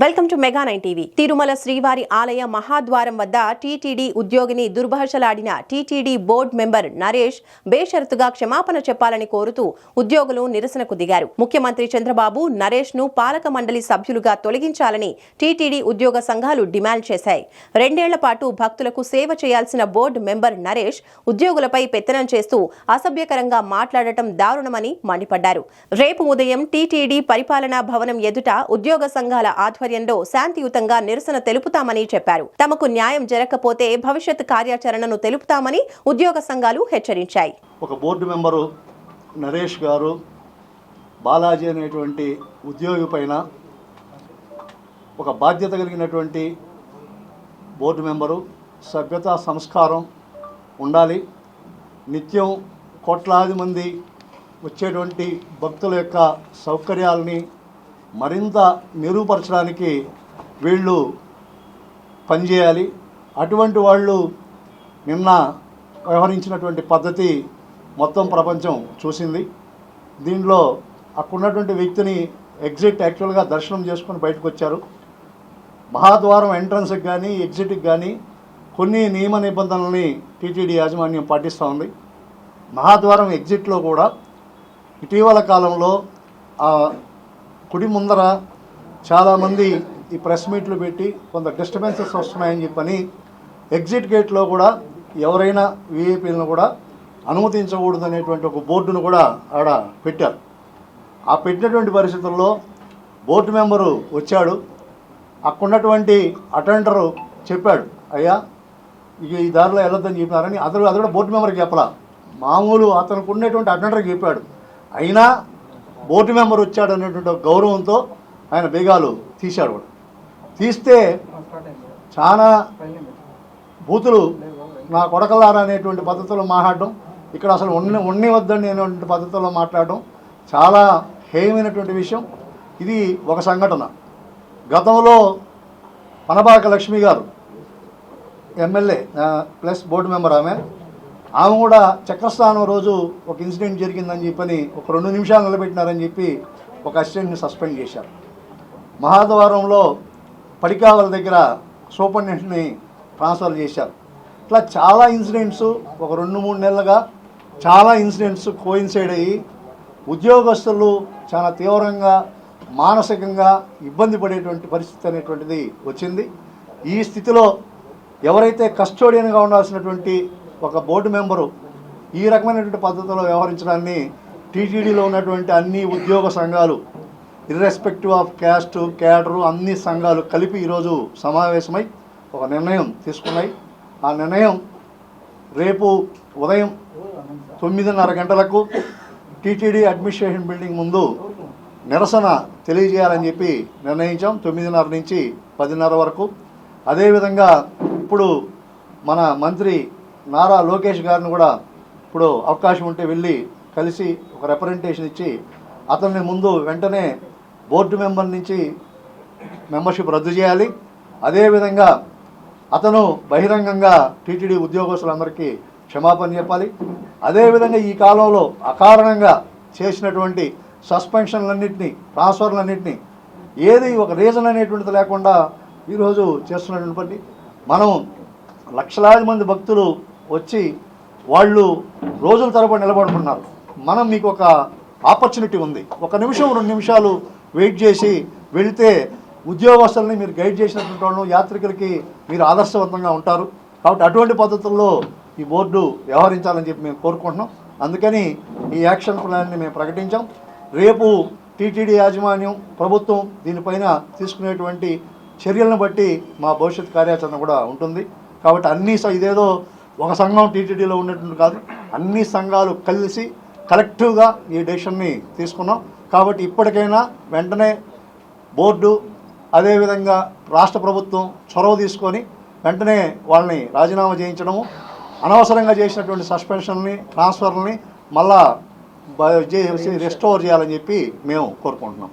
Welcome to mega nine TV. Tirumala శ్రీవారి ఆలయ మహాద్వారం వద్ద టీటీడీ ఉద్యోగిని దుర్భాషలాడిన టీటీడీ బోర్డు మెంబర్ నరేష్ బేషరతుగా క్షమాపణ చెప్పాలని కోరుతూ ఉద్యోగులు నిరసనకు దిగారు. ముఖ్యమంత్రి చంద్రబాబు నరేష్ను పాలక మండలి సభ్యులుగా తొలగించాలని టీటీడీ ఉద్యోగ సంఘాలు డిమాండ్ చేశాయి. రెండేళ్ళ పాటు భక్తులకు సేవ చేయాల్సిన బోర్డు మెంబర్ నరేష్ ఉద్యోగులపై పెత్తనం చేస్తూ అసభ్యకరంగా మాట్లాడటం దారుణమని మండిపడ్డారు. రేపు ఉదయం టీటీడీ పరిపాలనా భవనం ఎదుట ఉద్యోగ సంఘాల ఆధ్వర్యంలో శాంతియుతంగా నిరసన తెలుపుతామని చెప్పారు. తమకు న్యాయం జరగకపోతే భవిష్యత్ కార్యాచరణను తెలుపుతామని ఉద్యోగ సంఘాలు హెచ్చరించాయి. ఒక బోర్డు మెంబరు నరేష్ గారు బాలాజీ అనేటువంటి ఉద్యోగి పైన ఒక బాధ్యత కలిగినటువంటి బోర్డు మెంబరు సభ్యతా సంస్కారం ఉండాలి. నిత్యం కోట్లాది మంది వచ్చేటువంటి భక్తుల యొక్క సౌకర్యాలని మరింత మెరుగుపరచడానికి వీళ్ళు పనిచేయాలి. అటువంటి వాళ్ళు నిన్న వ్యవహరించినటువంటి పద్ధతి మొత్తం ప్రపంచం చూసింది. దీనిలో అక్కడున్నటువంటి వ్యక్తిని ఎగ్జిట్ యాక్చువల్గా దర్శనం చేసుకుని బయటకు వచ్చారు మహాద్వారం ఎంట్రన్స్కి కానీ ఎగ్జిట్కి కానీ కొన్ని నియమ నిబంధనల్ని టీటీడీ యాజమాన్యం పాటిస్తూ ఉంది. మహాద్వారం ఎగ్జిట్లో కూడా ఇటీవల కాలంలో కుడి ముందర చాలామంది ఈ ప్రెస్ మీట్లు పెట్టి కొంత డిస్టర్బెన్సెస్ వస్తున్నాయని చెప్పని ఎగ్జిట్ గేట్లో కూడా ఎవరైనా విఐపీలను కూడా అనుమతించకూడదు అనేటువంటి ఒక బోర్డును కూడా ఆడ పెట్టారు. ఆ పెట్టినటువంటి పరిస్థితుల్లో బోర్డు మెంబరు వచ్చాడు. అక్కడున్నటువంటి అటెండరు చెప్పాడు అయ్యా ఇక ఈ దారిలో వెళ్ళొద్దని చెప్పినారని. అతడు అది కూడా బోర్డు మెంబర్కి చెప్పలా. మామూలు అతనికి ఉన్నటువంటి అటెండర్కి చెప్పాడు. అయినా బోర్డు మెంబర్ వచ్చాడు అనేటువంటి గౌరవంతో ఆయన బీగాలు తీశాడు కూడా. తీస్తే చాలా బూతులు నా కొడకలారా అనేటువంటి పద్ధతిలో మాట్లాడడం ఇక్కడ అసలు ఉన్ని ఉన్ని వద్దండి అనేటువంటి పద్ధతిలో మాట్లాడడం చాలా హేయమైనటువంటి విషయం. ఇది ఒక సంఘటన. గతంలో పనబాక లక్ష్మి గారు ఎమ్మెల్యే ప్లస్ బోర్డు మెంబర్ ఆమె. ఆమె కూడా చక్రస్థానం రోజు ఒక ఇన్సిడెంట్ జరిగిందని చెప్పని ఒక రెండు నిమిషాలు నిలబెట్టినారని చెప్పి ఒక అసిస్టెంట్ని సస్పెండ్ చేశారు. మహాద్వారంలో పడికావల దగ్గర సూపరింటెండెంట్ని ట్రాన్స్ఫర్ చేశారు. ఇట్లా చాలా ఇన్సిడెంట్స్ ఒక రెండు మూడు నెలలుగా చాలా ఇన్సిడెంట్స్ కోయిన్సైడ్ అయ్యి ఉద్యోగస్తులు చాలా తీవ్రంగా మానసికంగా ఇబ్బంది పడేటువంటి పరిస్థితి అనేటువంటిది వచ్చింది. ఈ స్థితిలో ఎవరైతే కస్టోడియన్గా ఉండాల్సినటువంటి ఒక బోర్డు మెంబరు ఈ రకమైనటువంటి పద్ధతిలో వ్యవహరించడాన్ని టీటీడీలో ఉన్నటువంటి అన్ని ఉద్యోగ సంఘాలు ఇర్రెస్పెక్టివ్ ఆఫ్ క్యాస్ట్ క్యాడరు అన్ని సంఘాలు కలిపి ఈరోజు సమావేశమై ఒక నిర్ణయం తీసుకున్నాయి. ఆ నిర్ణయం రేపు ఉదయం తొమ్మిదిన్నర గంటలకు టీటీడీ అడ్మినిస్ట్రేషన్ బిల్డింగ్ ముందు నిరసన తెలియజేయాలని చెప్పి నిర్ణయించాం. తొమ్మిదిన్నర నుంచి పదిన్నర వరకు. అదేవిధంగా ఇప్పుడు మన మంత్రి నారా లోకేష్ గారిని కూడా ఇప్పుడు అవకాశం ఉంటే వెళ్ళి కలిసి ఒక రిప్రజెంటేషన్ ఇచ్చి అతన్ని ముందు వెంటనే బోర్డు మెంబర్ నుంచి మెంబర్షిప్ రద్దు చేయాలి. అదేవిధంగా అతను బహిరంగంగా టీటీడీ ఉద్యోగస్తులందరికీ క్షమాపణ చెప్పాలి. అదేవిధంగా ఈ కాలంలో అకారణంగా చేసినటువంటి సస్పెన్షన్లన్నింటినీ ట్రాన్స్ఫర్లన్నింటినీ ఏది ఒక రీజన్ అనేటువంటిది లేకుండా ఈరోజు చేస్తున్నటువంటి మనం లక్షలాది మంది భక్తులు వచ్చి వాళ్ళు రోజుల తరబడి నిలబడుకున్నారు మనం మీకు ఒక ఆపర్చునిటీ ఉంది. ఒక నిమిషం రెండు నిమిషాలు వెయిట్ చేసి వెళితే ఉద్యోగస్తుల్ని మీరు గైడ్ చేసినటువంటి వాళ్ళు యాత్రికులకి మీరు ఆదర్శవంతంగా ఉంటారు. కాబట్టి అటువంటి పద్ధతుల్లో ఈ బోర్డు వ్యవహరించాలని చెప్పి మేము కోరుకుంటున్నాం. అందుకని ఈ యాక్షన్ ప్లాన్ని మేము ప్రకటించాం. రేపు టీటీడీ యాజమాన్యం ప్రభుత్వం దీనిపైన తీసుకునేటువంటి చర్యలను బట్టి మా భవిష్యత్ కార్యాచరణ కూడా ఉంటుంది. కాబట్టి అన్ని స- ఇదేదో ఒక సంఘం టీటీడీలో ఉన్నటువంటి కాదు. అన్ని సంఘాలు కలిసి కలెక్టివ్గా ఈ డెసిషన్ని తీసుకున్నాం. కాబట్టి ఇప్పటికైనా వెంటనే బోర్డు అదేవిధంగా రాష్ట్ర ప్రభుత్వం చొరవ తీసుకొని వెంటనే వాళ్ళని రాజీనామా చేయించడము అనవసరంగా చేసినటువంటి సస్పెన్షన్ని ట్రాన్స్ఫర్ని మళ్ళా రెస్టోర్ చేయాలని చెప్పి మేము కోరుకుంటున్నాం.